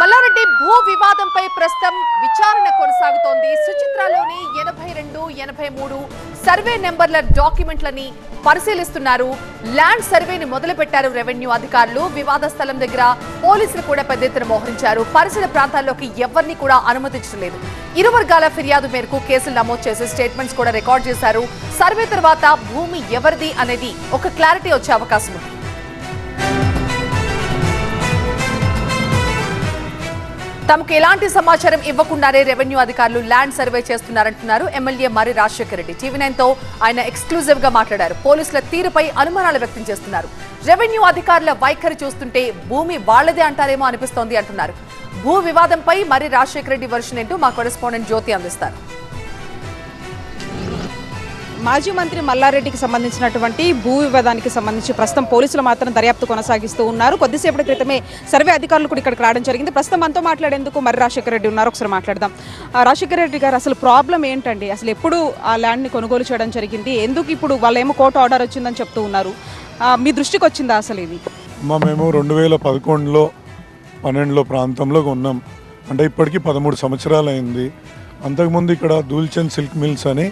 Malla Reddy భూ వివాదంపై ప్రస్తుతం విచారణ కొనసాగుతోంది. సుచిత్రలోని ఎనభై రెండు ఎనభై మూడు సర్వే నెంబర్ల డాక్యుమెంట్లని పరిశీలిస్తున్నారు. ల్యాండ్ సర్వేని మొదలుపెట్టారు రెవెన్యూ అధికారులు. వివాద స్థలం దగ్గర పోలీసులు కూడా పెద్ద ఎత్తున మోహరించారు. పరిసర ప్రాంతాల్లోకి ఎవరిని కూడా అనుమతించడం లేదు ఇరు వర్గాల ఫిర్యాదు మేరకు కేసులు నమోదు చేసి స్టేట్మెంట్స్ కూడా రికార్డ్ చేశారు. సర్వే తర్వాత భూమి ఎవరిది అనేది ఒక క్లారిటీ వచ్చే అవకాశం ఉంది. తమకు ఎలాంటి సమాచారం ఇవ్వకుండానే రెవెన్యూ అధికారులు ల్యాండ్ సర్వే చేస్తున్నారంటున్నారు. ఎమ్మెల్యే మరి రాజశేఖర రెడ్డి టీవీ నైన్తో ఆయన ఎక్స్క్లూజివ్గా మాట్లాడారు. పోలీసుల తీరుపై అనుమానాలు వ్యక్తం చేస్తున్నారు. రెవెన్యూ అధికారుల వైఖరి చూస్తుంటే భూమి వాళ్ళదే అంటారేమో అనిపిస్తోంది అంటున్నారు. భూ వివాదంపై మరి రాజశేఖర రెడ్డి వర్షన్ ఏంటో మా కొరెస్పాండెంట్ జ్యోతి అందిస్తారు. మాజీ మంత్రి మల్లారెడ్డికి సంబంధించినటువంటి భూ వివాదానికి సంబంధించి ప్రస్తుతం పోలీసులు మాత్రం దర్యాప్తు కొనసాగిస్తూ ఉన్నారు. కొద్దిసేపటి క్రితమే సర్వే అధికారులు కూడా ఇక్కడికి రావడం జరిగింది. ప్రస్తుతం మనతో మాట్లాడేందుకు మరి రాజశేఖర రెడ్డి ఉన్నారు. ఒకసారి మాట్లాడదాం. రాజశేఖర రెడ్డి గారు అసలు ప్రాబ్లం ఏంటండి? అసలు ఎప్పుడు ఆ ల్యాండ్ని కొనుగోలు చేయడం జరిగింది? ఎందుకు ఇప్పుడు వాళ్ళేమో కోర్టు ఆర్డర్ వచ్చిందని చెప్తూ ఉన్నారు? మీ దృష్టికి వచ్చిందా అసలు ఇది? మేము రెండు వేల పదకొండులో పన్నెండులో ప్రాంతంలో ఉన్నాం అంటే ఇప్పటికీ పదమూడు సంవత్సరాలు అయింది అంతకుముందు ఇక్కడ దూల్చంద్ సిల్క్ మిల్స్ అని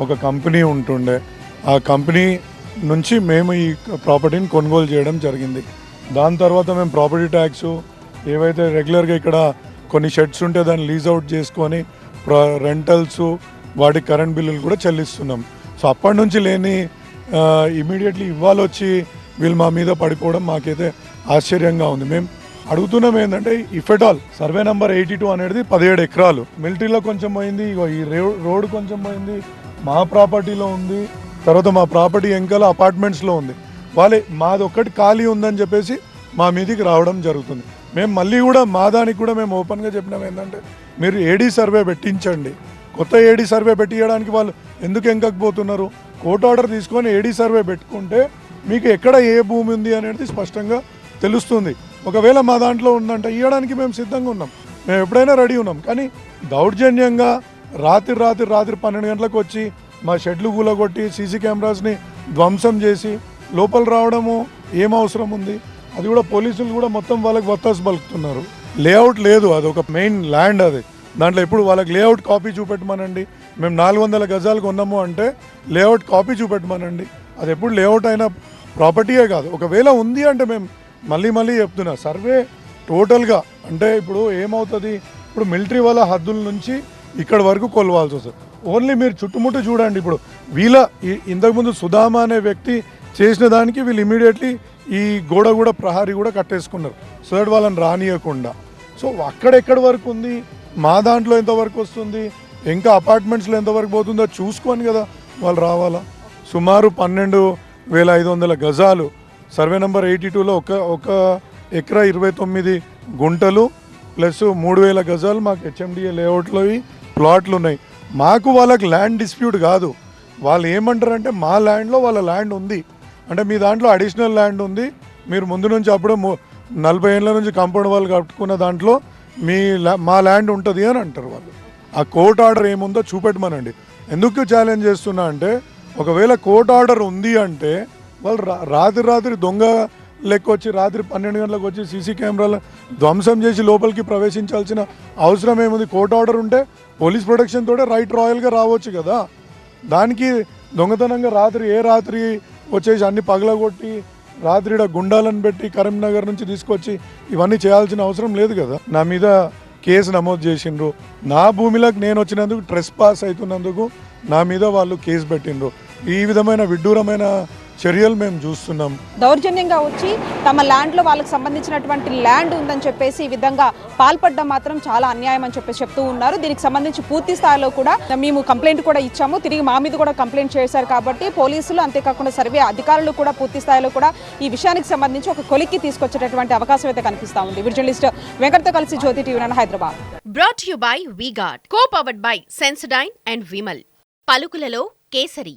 ఒక కంపెనీ ఉంటుండే. ఆ కంపెనీ నుంచి మేము ఈ ప్రాపర్టీని కొనుగోలు చేయడం జరిగింది. దాని తర్వాత మేము ప్రాపర్టీ ట్యాక్స్ ఏవైతే రెగ్యులర్గా ఇక్కడ కొన్ని షెడ్స్ ఉంటే దాన్ని లీజ్ అవుట్ చేసుకొని రెంటల్స్ వాటి కరెంట్ బిల్లులు కూడా చెల్లిస్తున్నాం. సో అప్పటి నుంచి లేని ఇమీడియట్లీ ఇవాళ వచ్చి వీళ్ళు మా మీద పడిపోవడం మాకైతే ఆశ్చర్యంగా ఉంది. మేము అడుగుతున్నాం ఏంటంటే if at all survey number eighty two అనేది పదిహేడు ఎకరాలు. మిలిటరీలో కొంచెం పోయింది ఇగో ఈ రే- రోడ్ కొంచెం పోయింది మా ప్రాపర్టీలో ఉంది తర్వాత మా ప్రాపర్టీ వెనకాల అపార్ట్మెంట్స్లో ఉంది. వాళ్ళే మాది ఒక్కటి ఖాళీ ఉందని చెప్పేసి మా మీదికి రావడం జరుగుతుంది. మేము మళ్ళీ కూడా మా దానికి కూడా మేము ఓపెన్గా చెప్పినాం ఏంటంటే మీరు ఏడీ సర్వే పెట్టించండి. కొత్త ఏడీ సర్వే పెట్టియడానికి వాళ్ళు ఎందుకు ఎంకకపోతున్నారు కోర్టు ఆర్డర్ తీసుకొని ఏడీ సర్వే పెట్టుకుంటే మీకు ఎక్కడ ఏ భూమి ఉంది అనేది స్పష్టంగా తెలుస్తుంది. ఒకవేళ మా దాంట్లో ఉందంటే ఇవ్వడానికి మేము సిద్ధంగా ఉన్నాం. మేము ఎప్పుడైనా రెడీ ఉన్నాం. కానీ దౌర్జన్యంగా రాత్రి రాత్రి రాత్రి పన్నెండు గంటలకు వచ్చి మా షెడ్లు కూలగొట్టి సీసీ కెమెరాస్ని ధ్వంసం చేసి లోపల రావడము ఏం అవసరం ఉంది? అది కూడా పోలీసులు కూడా మొత్తం వాళ్ళకి వత్తాసు పలుకుతున్నారు. లేఅవుట్ లేదు అది ఒక మెయిన్ ల్యాండ్ అది. దాంట్లో ఇప్పుడు వాళ్ళకి లేఅవుట్ కాపీ చూపెట్టమనండి. మేము నాలుగు వందల గజాలు కొన్నాము అంటే లేఅవుట్ కాపీ చూపెట్టమనండి. అది ఎప్పుడు లేఅవుట్ అయిన ప్రాపర్టీయే కాదు. ఒకవేళ ఉంది అంటే మేము మళ్ళీ మళ్ళీ చెప్తున్నా. సర్వే టోటల్గా అంటే ఇప్పుడు ఏమవుతుంది? ఇప్పుడు మిలిటరీ వాళ్ళ హద్దుల నుంచి ఇక్కడ వరకు కొలవాల్సి వస్తుంది. ఓన్లీ మీరు చుట్టుముట్టు చూడండి ఇప్పుడు. వీళ్ళ ఇంతకుముందు సుధామ అనే వ్యక్తి చేసిన దానికి వీళ్ళు ఇమీడియట్లీ ఈ గోడ కూడా ప్రహారీ కూడా కట్టేసుకున్నారు. సో దట్ వాళ్ళని రానియకుండా. సో అక్కడెక్కడి వరకు ఉంది? మా దాంట్లో ఎంతవరకు వస్తుంది? ఇంకా అపార్ట్మెంట్స్లో ఎంతవరకు పోతుందో చూసుకొని కదా. వాళ్ళు రావాలా? సుమారు పన్నెండు వేల ఐదు వందల గజాలు. సర్వే నెంబర్ ఎయిటీ టూలో ఒక ఒక ఎకరా ఇరవై తొమ్మిది గుంటలు ప్లస్ మూడు వేల గజాలు మాకు హెచ్ఎండిఏ లేఅవుట్లో ప్లాట్లు ఉన్నాయి మాకు వాళ్ళకి ల్యాండ్ డిస్ప్యూట్ కాదు. వాళ్ళు ఏమంటారంటే మా ల్యాండ్లో వాళ్ళ ల్యాండ్ ఉంది. అంటే మీ దాంట్లో అడిషనల్ ల్యాండ్ ఉంది. మీరు ముందు నుంచి అప్పుడు నలభై ఏళ్ళ నుంచి కంపౌండ్ వాళ్ళు కట్టుకున్న దాంట్లో మీ మా ల్యాండ్ ఉంటుంది అని అంటారు వాళ్ళు. ఆ కోర్ట్ ఆర్డర్ ఏముందో చూపెట్టమనండి. ఎందుకు ఛాలెంజ్ చేస్తున్నా అంటే ఒకవేళ కోర్ట్ ఆర్డర్ ఉంది అంటే వాళ్ళు రా- రాత్రి రాత్రి దొంగ లెక్క వచ్చి రాత్రి పన్నెండు గంటలకు వచ్చి సీసీ కెమెరాలు ధ్వంసం చేసి లోపలికి ప్రవేశించాల్సిన అవసరం ఏముంది? కోర్ట్ ఆర్డర్ ఉంటే పోలీస్ ప్రొటెక్షన్ తోటే రైట్ రాయల్గా రావచ్చు కదా. దానికి దొంగతనంగా రాత్రి ఏ రాత్రి వచ్చేసి అన్ని పగలగొట్టి రాత్రి గుండాలను పెట్టి కరీంనగర్ నుంచి తీసుకొచ్చి ఇవన్నీ చేయాల్సిన అవసరం లేదు కదా. నా మీద కేసు నమోదు చేసిండ్రు. నా భూమిలోకి నేను వచ్చినందుకు ట్రెస్ పాస్ అవుతున్నందుకు నా మీద వాళ్ళు కేసు పెట్టిండ్రు. ఈ విధమైన విడ్డూరమైన చర్యలు మేము చూస్తున్నాం. దౌర్జన్యంగా వచ్చి తమ ల్యాండ్లో వాళ్ళకి సంబంధించినటువంటి ల్యాండ్ ఉందని చెప్పేసి ఈ విధంగా పాల్పడడం మాత్రం చాలా అన్యాయం అని చెప్పేసి చెప్తూ ఉన్నారు. దీనికి సంబంధించి పూర్తి స్థాయిలో కూడా మేము కంప్లైంట్ కూడా ఇచ్చాము. తిరిగి మా మీద కూడా కంప్లైంట్ చేశారు కాబట్టి పోలీసులు అంతేకాకుండా సర్వే అధికారులు కూడా పూర్తి స్థాయిలో కూడా ఈ విషయానికి సంబంధించి ఒక కొలిక్కి తీసుకొచ్చేటటువంటి అవకాశం అయితే కనిపిస్తా ఉంది. జర్నలిస్ట్ వెంకట్తో కలిసి Jyothi TV Hyderabad. Brought you by V Guard co powered by Sensodyne and Vimal పలుకులలో Kesari